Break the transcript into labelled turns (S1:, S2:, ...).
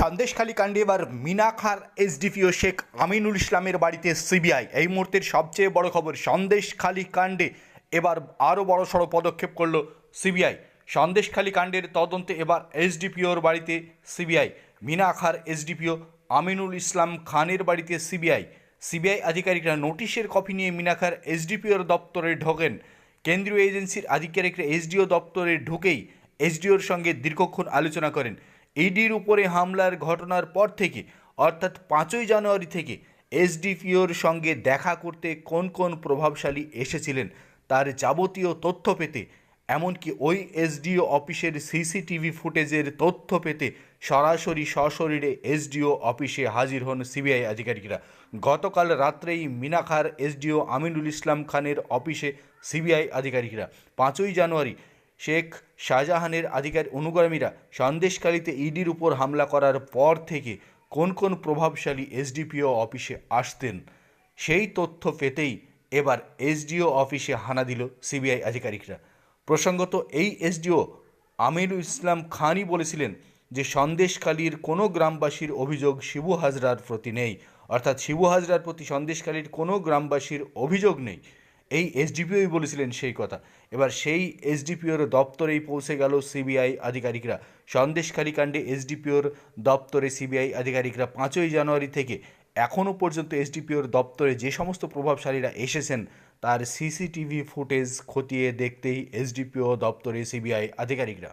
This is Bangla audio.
S1: সন্দেশখালী কাণ্ডে এবার মিনাখার এসডিপিও শেখ আমিনুল ইসলামের বাড়িতে সিবিআই। এই মুহূর্তের সবচেয়ে বড় খবর, সন্দেশখালী কাণ্ডে এবার আরও বড় সড়ো পদক্ষেপ করল সিবিআই। সন্দেশখালী কাণ্ডের তদন্তে এবার এসডিপিওর বাড়িতে সিবিআই। মিনাখার এসডিপিও আমিনুল ইসলাম খানের বাড়িতে সিবিআই। সিবিআই আধিকারিকরা নোটিশের কপি নিয়ে মিনাখার এসডিপিওর দপ্তরে ঢোকেন। কেন্দ্রীয় এজেন্সির আধিকারিকরা এসডিও দপ্তরে ঢুকেই এসডিওর সঙ্গে দীর্ঘক্ষণ আলোচনা করেন। ইডির উপরে হামলার ঘটনার পর থেকে, অর্থাৎ পাঁচই জানুয়ারি থেকে এসডিপিওর সঙ্গে দেখা করতে কোন কোন প্রভাবশালী এসেছিলেন তার যাবতীয় তথ্য পেতে, এমনকি ওই এসডিও অফিসের সিসিটিভি ফুটেজের তথ্য পেতে সরাসরি সশরীরে এসডিও অফিসে হাজির হন সিবিআই আধিকারিকরা। গতকাল রাত্রেই মিনাখার এসডিও আমিনুল ইসলাম খানের অফিসে সিবিআই আধিকারিকরা। পাঁচই জানুয়ারি শেখ শাহজাহানের আধিকারিক অনুগামীরা সন্দেশকালীতে ইডির উপর হামলা করার পর থেকে কোন কোন প্রভাবশালী এসডিপিও অফিসে আসতেন, সেই তথ্য পেতেই এবার এসডিও অফিসে হানা দিল সিবিআই আধিকারিকরা। প্রসঙ্গত, এই এসডিও আমিরুল ইসলাম খানই বলেছিলেন যে সন্দেশখালীর কোনো গ্রামবাসীর অভিযোগ শিবু হাজরার প্রতি নেই, অর্থাৎ শিবু হাজরার প্রতি সন্দেশখালীর কোনো গ্রামবাসীর অভিযোগ নেই। এই এসডিপিওই বলেছিলেন সেই কথা। এবার সেই এসডিপিওর দপ্তরেই পৌঁছে গেল সিবিআই আধিকারিকরা। সন্দেশকারী কাণ্ডে এসডিপিওর দপ্তরে সিবিআই আধিকারিকরা পাঁচই জানুয়ারি থেকে এখনও পর্যন্ত এসডিপিওর দপ্তরে যে সমস্ত প্রভাবশালীরা এসেছেন, তার সিসিটিভি ফুটেজ খতিয়ে দেখতেই এসডিপিও দপ্তরে সিবিআই আধিকারিকরা।